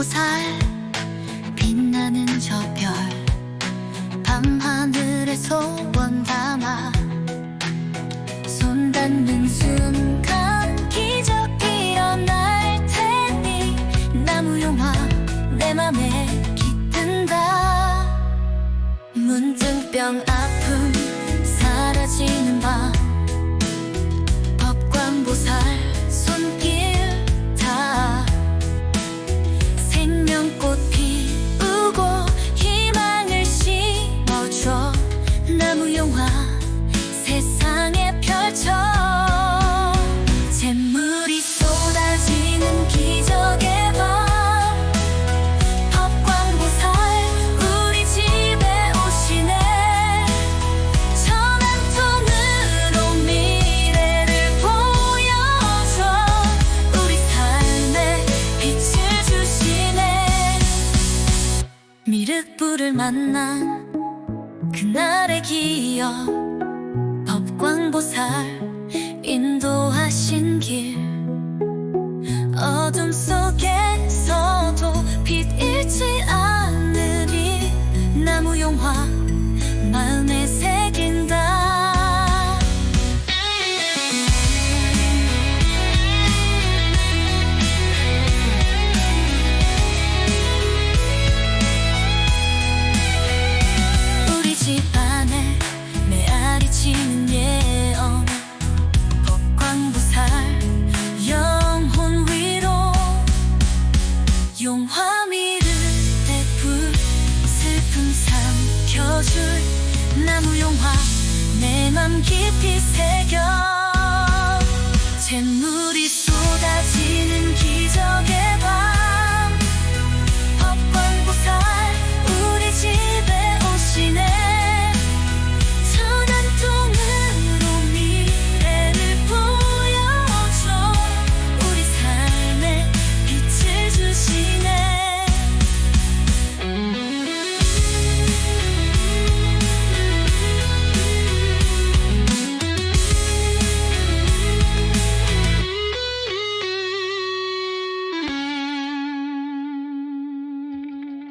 보살 빛나는 저 별. 밤하늘에 소원 담아 손 닿는 순간 기적 일어날 테니 나무용화 내 맘에 깃든다. 문득병 아픔 사라지는 밤. 법관보살. 미륵불을 만난 그날의 기억. 법광보살 인도하신 길. 어둠 속 삼켜줄 나무 용화 내 맘 깊이 새겨